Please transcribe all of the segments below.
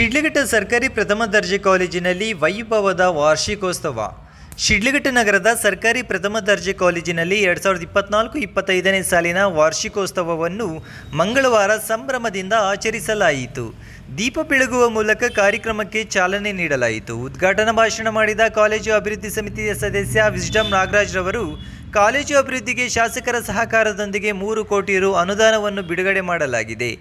ಶಿಡ್ಲಘಟ್ಟ ಸರ್ಕಾರಿ ಪ್ರಥಮ ದರ್ಜೆ ಕಾಲೇಜಿನಲ್ಲಿ ವೈಭವದ ವಾರ್ಷಿಕೋತ್ಸವ. ಶಿಡ್ಲಘಟ್ಟ ನಗರದ ಸರ್ಕಾರಿ ಪ್ರಥಮ ದರ್ಜೆ ಕಾಲೇಜಿನಲ್ಲಿ ಎರಡು ಸಾವಿರದ ಇಪ್ಪತ್ನಾಲ್ಕು ಇಪ್ಪತ್ತೈದನೇ ಸಾಲಿನ ವಾರ್ಷಿಕೋತ್ಸವವನ್ನು ಮಂಗಳವಾರ ಸಂಭ್ರಮದಿಂದ ಆಚರಿಸಲಾಯಿತು. ದೀಪ ಬೆಳಗುವ ಮೂಲಕ ಕಾರ್ಯಕ್ರಮಕ್ಕೆ ಚಾಲನೆ ನೀಡಲಾಯಿತು. ಉದ್ಘಾಟನಾ ಭಾಷಣ ಮಾಡಿದ ಕಾಲೇಜು ಅಭಿವೃದ್ಧಿ ಸಮಿತಿಯ ಸದಸ್ಯ ವಿಸ್ಡಮ್ ನಾಗರಾಜ್ ರವರು, ಕಾಲೇಜು ಅಭಿವೃದ್ಧಿಗೆ ಶಾಸಕರ ಸಹಕಾರದೊಂದಿಗೆ ಮೂರು ಕೋಟಿ ರು ಅನುದಾನವನ್ನು ಬಿಡುಗಡೆ ಮಾಡಲಾಗಿದೆ.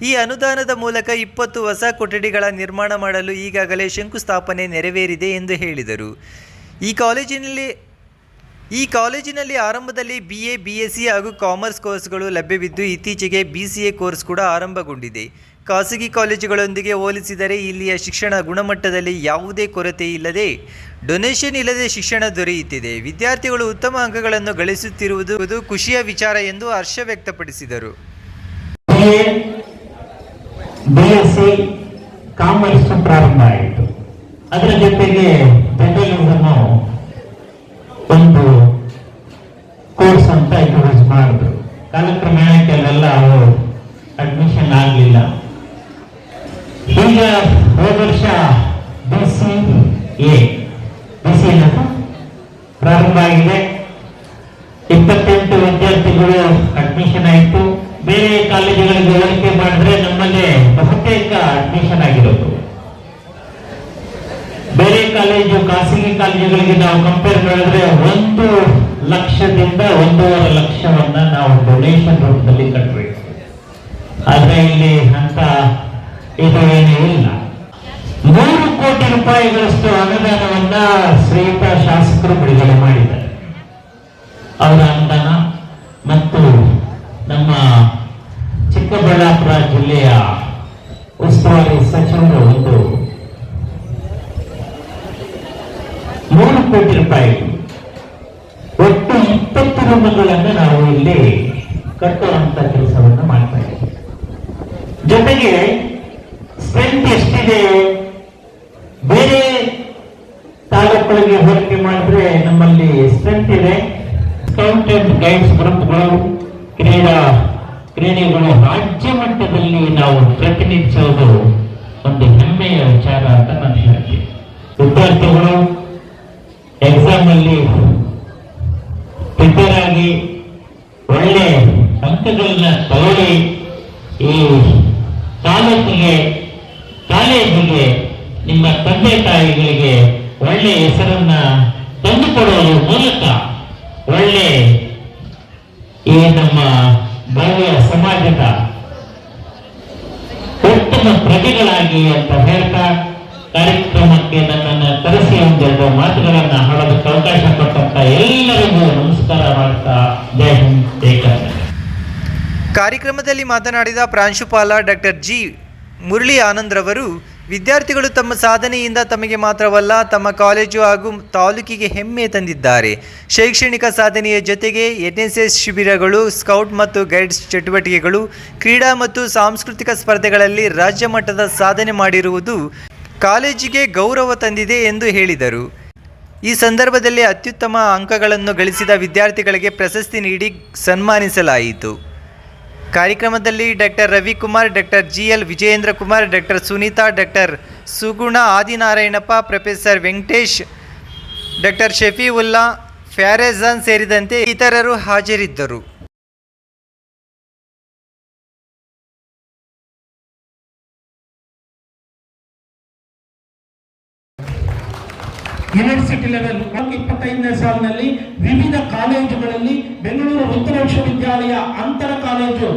ಈ ಅನುದಾನದ ಮೂಲಕ ಇಪ್ಪತ್ತು ಹೊಸ ಕೊಠಡಿಗಳ ನಿರ್ಮಾಣ ಮಾಡಲು ಈಗಾಗಲೇ ಶಂಕುಸ್ಥಾಪನೆ ನೆರವೇರಿದೆ ಎಂದು ಹೇಳಿದರು. ಈ ಕಾಲೇಜಿನಲ್ಲಿ ಈ ಕಾಲೇಜಿನಲ್ಲಿ ಆರಂಭದಲ್ಲಿ B A B S C ಹಾಗೂ ಕಾಮರ್ಸ್ ಕೋರ್ಸ್ಗಳು ಲಭ್ಯವಿದ್ದು ಇತ್ತೀಚೆಗೆ ಬಿ ಸಿ ಎ ಕೋರ್ಸ್ ಕೂಡ ಆರಂಭಗೊಂಡಿದೆ. ಖಾಸಗಿ ಕಾಲೇಜುಗಳೊಂದಿಗೆ ಹೋಲಿಸಿದರೆ ಇಲ್ಲಿಯ ಶಿಕ್ಷಣ ಗುಣಮಟ್ಟದಲ್ಲಿ ಯಾವುದೇ ಕೊರತೆ ಇಲ್ಲದೆ ಡೊನೇಷನ್ ಇಲ್ಲದೆ ಶಿಕ್ಷಣ ದೊರೆಯುತ್ತಿದೆ. ವಿದ್ಯಾರ್ಥಿಗಳು ಉತ್ತಮ ಅಂಕಗಳನ್ನು ಗಳಿಸುತ್ತಿರುವುದು ಖುಷಿಯ ವಿಚಾರ ಎಂದು ಹರ್ಷ ವ್ಯಕ್ತಪಡಿಸಿದರು. ಬಿಎಸ್ಸಿ ಕಾಮರ್ಸ್ ಪ್ರಾರಂಭ ಆಯಿತು. ಅದರ ಜೊತೆಗೆ ಬೆಂಗಳೂರನ್ನು ಒಂದು ಕೋರ್ಸ್ ಅಂತ ಇಂಟ್ರೊಡ್ಯೂಸ್ ಮಾಡಿದ್ರು. ಕಾಲಕ್ರಮೇಣ ಅಲ್ಲೆಲ್ಲ ಅವರು ಅಡ್ಮಿಷನ್ ಆಗಲಿಲ್ಲ. ಈಗ ಹೋದ ವರ್ಷ B C A B C ಪ್ರಾರಂಭ ಆಗಿದೆ. ಇಪ್ಪತ್ತೆಂಟು ವಿದ್ಯಾರ್ಥಿಗಳು ಅಡ್ಮಿಷನ್ ಆಯಿತು. ಬೇರೆ ಕಾಲೇಜುಗಳಿಗೆ ಹೋಲಿಕೆ ಮಾಡಿದ್ರೆ ನಮ್ಮಲ್ಲಿ ಬಹುತೇಕ ಅಡ್ಮಿಷನ್ ಆಗಿರೋದು. ಬೇರೆ ಕಾಲೇಜು, ಖಾಸಗಿ ಕಾಲೇಜುಗಳಿಗೆ ನಾವು ಕಂಪೇರ್ ಮಾಡಿದ್ರೆ ಒಂದು ಲಕ್ಷದಿಂದ ಒಂದೂವರೆ ಲಕ್ಷವನ್ನ ನಾವು ಡೊನೇಷನ್ ರೂಪದಲ್ಲಿ ಕಟ್ಟಬೇಕು ಆದ್ರೆ ಇಲ್ಲಿ ಅಂತ ಇದು ಏನೂ ಇಲ್ಲ. ಮೂರು ಕೋಟಿ ರೂಪಾಯಿಗಳಷ್ಟು ಅನುದಾನವನ್ನ ಶ್ರೀಯುತ ಶಾಸಕರು ಬಿಡುಗಡೆ ಮಾಡಿದ್ದಾರೆ. ಅವರ ಅನುದಾನ ಮತ್ತು ನಮ್ಮ ಚಿಕ್ಕಬಳ್ಳಾಪುರ ಜಿಲ್ಲೆಯ ಉಸ್ತುವಾರಿ ಸಚಿವರು ಒಂದು ಮೂರು ಕೋಟಿ ರೂಪಾಯಿ. ಒಟ್ಟು ಇಪ್ಪತ್ತು ರೂಮುಗಳನ್ನು ನಾವು ಇಲ್ಲಿ ಕಟ್ಟುವಂತ ಕೆಲಸವನ್ನು ಮಾಡ್ತಾ ಇದ್ದೀವಿ. ಜೊತೆಗೆ ಸ್ಟ್ರೆಂತ್ ಎಷ್ಟಿದೆ? ಬೇರೆ ತಾಲೂಕುಗಳಿಗೆ ಹೋಲಿಕೆ ಮಾಡಿದ್ರೆ ನಮ್ಮಲ್ಲಿ ಸ್ಟ್ರೆಂತ್ ಇದೆ. ಸ್ಕೌಟ್ ಅಂಡ್ ಗೈಡ್ಸ್ ಗ್ರೂಪ್ಗಳು ಕ್ರೀಡಾ ಕ್ರೀಡೆಗಳು ರಾಜ್ಯ ಮಟ್ಟದಲ್ಲಿ ನಾವು ಪ್ರತಿನಿಧಿಸೋದು ಒಂದು ಹೆಮ್ಮೆಯ ವಿಚಾರ ಅಂತ ನಾನು ಹೇಳ್ತೀನಿ. ವಿದ್ಯಾರ್ಥಿಗಳು ಎಕ್ಸಾಮ್ ಅಲ್ಲಿ ಪ್ರಿಪೇರ್ ಆಗಿ ಒಳ್ಳೆ ಅಂಕಗಳನ್ನ ತಗೊಳ್ಳಿ. ಈ ತಾಲೂಕಿಗೆ ಕಾಲೇಜಿಗೆ, ನಿಮ್ಮ ತಂದೆ ತಾಯಿಗಳಿಗೆ ಒಳ್ಳೆ ಹೆಸರನ್ನ ತಂದುಕೊಡುವ ಮೂಲಕ ಒಳ್ಳೆ ಈ ನಮ್ಮ ಭವ್ಯ ಸಮಾಜದ ಉತ್ತಮ ಪ್ರಜೆಗಳಾಗಿ ಅಂತ ಹೇಳ್ತಾ ಕಾರ್ಯಕ್ರಮಕ್ಕೆ ನನ್ನನ್ನು ಕರೆಸಿ ಒಂದೆರಡು ಮಾತುಗಳನ್ನ ಹಾಡೋದಕ್ಕೆ ಅವಕಾಶ ಕೊಟ್ಟಂತ ಎಲ್ಲರಿಗೂ ನಮಸ್ಕಾರ ಮಾಡ್ತಾ ಜೈ ಹಿಂದ್ ಕಾರ್ಯಕ್ರಮದಲ್ಲಿ ಮಾತನಾಡಿದ ಪ್ರಾಂಶುಪಾಲ ಡಾಕ್ಟರ್ ಜಿ ಮುರಳಿ ಆನಂದ್ ರವರು ವಿದ್ಯಾರ್ಥಿಗಳು ತಮ್ಮ ಸಾಧನೆಯಿಂದ ತಮಗೆ ಮಾತ್ರವಲ್ಲ, ತಮ್ಮ ಕಾಲೇಜು ಹಾಗೂ ತಾಲೂಕಿಗೆ ಹೆಮ್ಮೆ ತಂದಿದ್ದಾರೆ. ಶೈಕ್ಷಣಿಕ ಸಾಧನೆಯ ಜೊತೆಗೆ ಎನ್ಎಸ್ಎಸ್ ಶಿಬಿರಗಳು, ಸ್ಕೌಟ್ ಮತ್ತು ಗೈಡ್ಸ್ ಚಟುವಟಿಕೆಗಳು, ಕ್ರೀಡಾ ಮತ್ತು ಸಾಂಸ್ಕೃತಿಕ ಸ್ಪರ್ಧೆಗಳಲ್ಲಿ ರಾಜ್ಯ ಮಟ್ಟದ ಸಾಧನೆ ಮಾಡಿರುವುದು ಕಾಲೇಜಿಗೆ ಗೌರವ ತಂದಿದೆ ಎಂದು ಹೇಳಿದರು. ಈ ಸಂದರ್ಭದಲ್ಲಿ ಅತ್ಯುತ್ತಮ ಅಂಕಗಳನ್ನು ಗಳಿಸಿದ ವಿದ್ಯಾರ್ಥಿಗಳಿಗೆ ಪ್ರಶಸ್ತಿ ನೀಡಿ ಸನ್ಮಾನಿಸಲಾಯಿತು. ಕಾರ್ಯಕ್ರಮದಲ್ಲಿ doctor Ravikumar, doctor G L Vijayendra Kumar doctor Sunitha, doctor Suguna Adinarayanappa, professor Venkatesh, doctor Shafiulla, Farejan ಸೇರಿದಂತೆ ಇತರರು ಹಾಜರಿದ್ದರು. ಯೂನಿವರ್ಸಿಟಿ ಲೆವೆಲ್ ಇಪ್ಪತ್ತೈದನೇ ಸಾಲಿನಲ್ಲಿ ವಿವಿಧ ಕಾಲೇಜುಗಳಲ್ಲಿ ಬೆಂಗಳೂರು ಉತ್ತರ ವಿಶ್ವವಿದ್ಯಾಲಯ ಅಂತರ ಕಾಲೇಜು.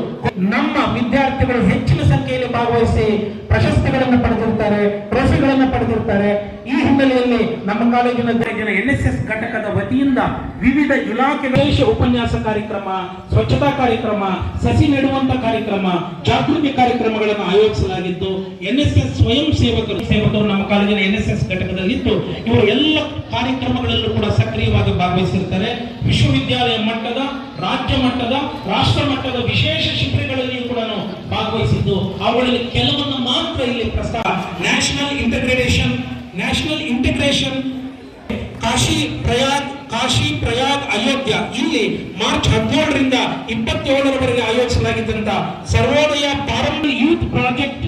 ನಮ್ಮ ವಿದ್ಯಾರ್ಥಿಗಳು ಹೆಚ್ಚಿನ ಸಂಖ್ಯೆಯಲ್ಲಿ ಭಾಗವಹಿಸಿ ಪ್ರಶಸ್ತಿಗಳನ್ನು ಪಡೆದಿರ್ತಾರೆ ಟ್ರೋಫಿಗಳನ್ನು ಪಡೆದಿರ್ತಾರೆ. ಈ ಹಿನ್ನೆಲೆಯಲ್ಲಿ ನಮ್ಮ ಕಾಲೇಜಿನ ಎನ್ ಎಸ್ ಎಸ್ ಘಟಕದ ವತಿಯಿಂದ ವಿವಿಧ ಇಲಾಖೆ ವಿಶೇಷ ಉಪನ್ಯಾಸ ಕಾರ್ಯಕ್ರಮ, ಸ್ವಚ್ಛತಾ ಕಾರ್ಯಕ್ರಮ, ಸಸಿ ನೆಡುವಂತ ಕಾರ್ಯಕ್ರಮ, ಜಾಗೃತಿ ಕಾರ್ಯಕ್ರಮಗಳನ್ನು ಆಯೋಜಿಸಲಾಗಿದ್ದು ಎನ್ ಎಸ್ ಎಸ್ ಸ್ವಯಂ ಸೇವಕರು ಸೇವಕರು ನಮ್ಮ ಕಾಲೇಜಿನ ಎನ್ ಎಸ್ ಎಸ್ ಘಟಕದಲ್ಲಿದ್ದು, ಇವರು ಎಲ್ಲ ಕಾರ್ಯಕ್ರಮಗಳಲ್ಲೂ ಕೂಡ ಸಕ್ರಿಯವಾಗಿ ಭಾಗವಹಿಸಿರ್ತಾರೆ. ವಿಶ್ವವಿದ್ಯಾಲಯ ಮಟ್ಟದ, ರಾಜ್ಯ ಮಟ್ಟದ, ರಾಷ್ಟ್ರ ಮಟ್ಟದ ವಿಶೇಷ ಶಿಬಿರಗಳಲ್ಲಿಯೂ ಕೂಡ ಭಾಗವಹಿಸಿದ್ದು. ಅವುಗಳಲ್ಲಿ ಕೆಲವನ್ನು ಮಾತ್ರ ಇಲ್ಲಿ ಪ್ರಸ್ತಾವ national integration national integration Kashi Prayag Kashi Prayag Ayodhya. ಇಲ್ಲಿ ಮಾರ್ಚ್ ಹದಿನೇಳರಿಂದ ಇಪ್ಪತ್ತೇಳರವರೆಗೆ ಆಯೋಜಿಸಲಾಗಿದ್ದಂತ ಸರ್ವೋದಯ ಪ್ರಾರಂಭ ಯೂತ್ ಪ್ರಾಜೆಕ್ಟ್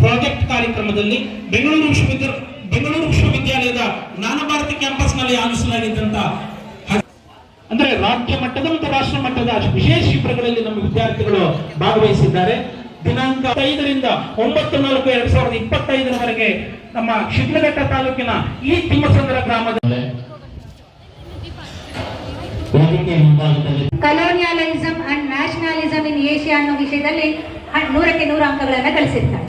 ಪ್ರಾಜೆಕ್ಟ್ ಕಾರ್ಯಕ್ರಮದಲ್ಲಿ ಬೆಂಗಳೂರು ವಿಶ್ವವಿದ್ಯಾಲಯ ಬೆಂಗಳೂರು ವಿಶ್ವವಿದ್ಯಾಲಯದ ಜ್ಞಾನಭಾರತಿ ಕ್ಯಾಂಪಸ್ ಕ್ಯಾಂಪಸ್ನಲ್ಲಿ ಆಯೋಜಿಸಲಾಗಿದ್ದಂತ ಅಂದ್ರೆ ರಾಜ್ಯ ಮಟ್ಟದ ಮತ್ತು ರಾಷ್ಟ್ರ ಮಟ್ಟದ ವಿಶೇಷ ಶಿಬಿರಗಳಲ್ಲಿ ನಮ್ಮ ವಿದ್ಯಾರ್ಥಿಗಳು ಭಾಗವಹಿಸಿದ್ದಾರೆ. ದಿನಾಂಕ ಐದರಿಂದ ಒಂಬತ್ತು ನಾಲ್ಕು ಎರಡ್ ಸಾವಿರದ ಇಪ್ಪತ್ತೈದರವರೆಗೆ ನಮ್ಮ ಶಿಡ್ಲಘಟ್ಟ ತಾಲೂಕಿನ ಈ ತಿಮ್ಮಸಂದ್ರ ಗ್ರಾಮದಲ್ಲಿ colonialism and nationalism in Asia ಅನ್ನೋ ವಿಷಯದಲ್ಲಿ ನೂರಕ್ಕೆ ನೂರು ಅಂಕಗಳನ್ನು ಗಳಿಸಿರ್ತಾರೆ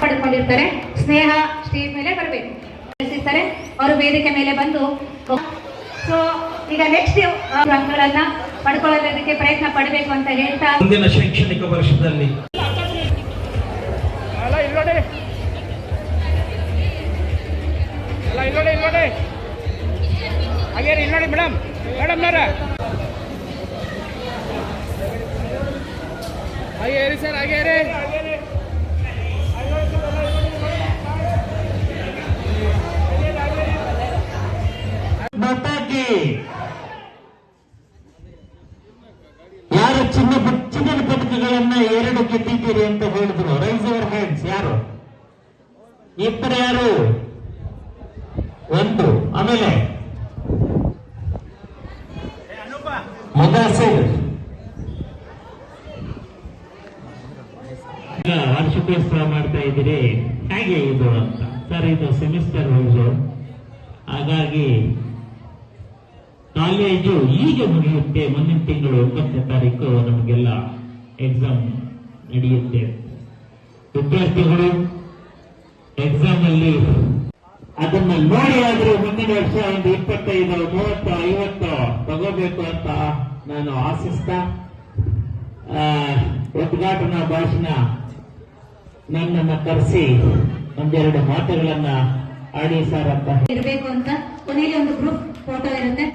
ಪಡ್ಕೊಂಡಿರ್ತಾರೆ. ಸ್ನೇಹ ಸ್ಟೇಜ್ ಮೇಲೆ ಬರಬೇಕು. ಕಳಿಸಿರ್ತಾರೆ. ಅವರು ವೇದಿಕೆ ಮೇಲೆ ಬಂದು ಸೊ ಈಗ ನೆಕ್ಸ್ಟ್ ಅಂಕಗಳನ್ನ ಪಡ್ಕೊಳ್ಳೋದಕ್ಕೆ ಪ್ರಯತ್ನ ಪಡಬೇಕು ಅಂತ ಹೇಳ್ತಾ ಮುಂದಿನ ಶೈಕ್ಷಣಿಕ ವರ್ಷದಲ್ಲಿ. ಮೇಡಮ್ ಮೇಡಮ್ ಹಾಗೆ ರೀ ಸರ್ ಹಾಗೆ ಮಾತಾಕಿ ಗೆದ್ದಿದ್ದೀರಿ ಅಂತ ಹೇಳಿದ್ರು. ರೈಸ್ ಅವರ್ ಹ್ಯಾಂಡ್ಸ್ ಯಾರು? ಇಬ್ಬರು ಯಾರು? ಒಂದು. ಆಮೇಲೆ? ಮುದಾಸಿರ್. ವಾರ್ಷಿಕೋತ್ಸವ ಮಾಡ್ತಾ ಇದ್ದೀರಿ. ಹೇಗೆ ಇದು ಅಂತ? ಸರ್, ಇದು ಸೆಮಿಸ್ಟರ್ ವೈಸು ಹಾಗಾಗಿ ಕಾಲೇಜು ಈಗ ಮುಗಿಯುತ್ತೆ. ಮುಂದಿನ ತಿಂಗಳು ಒಂಬತ್ತನೇ ತಾರೀಕು ನಮಗೆಲ್ಲ ಎಕ್ಸಾಮ್ ನಡೆಯುತ್ತೆ ವಿದ್ಯಾರ್ಥಿಗಳು ಎಕ್ಸಾಮ್ ಅಲ್ಲಿ ಅದನ್ನ ನೋಡಿ ಆದ್ರೂ ಮುಂದಿನ ವರ್ಷ ಒಂದು ಇಪ್ಪತ್ತೈದು, ಮೂವತ್ತು, ಐವತ್ತು ತಗೋಬೇಕು ಅಂತ ನಾನು ಆಶಿಸ್ತಾ ಉದ್ಘಾಟನಾ ಭಾಷಣ ನನ್ನನ್ನ ಕರೆಸಿ ಒಂದೆರಡು ಮಾತುಗಳನ್ನ ಆಡಿ ಸರ್ ಅಂತ ಇರಬೇಕು ಅಂತ. ಕೊನೆಯಲ್ಲಿ ಒಂದು ಗ್ರೂಪ್ ಫೋಟೋ ಇರುತ್ತೆ.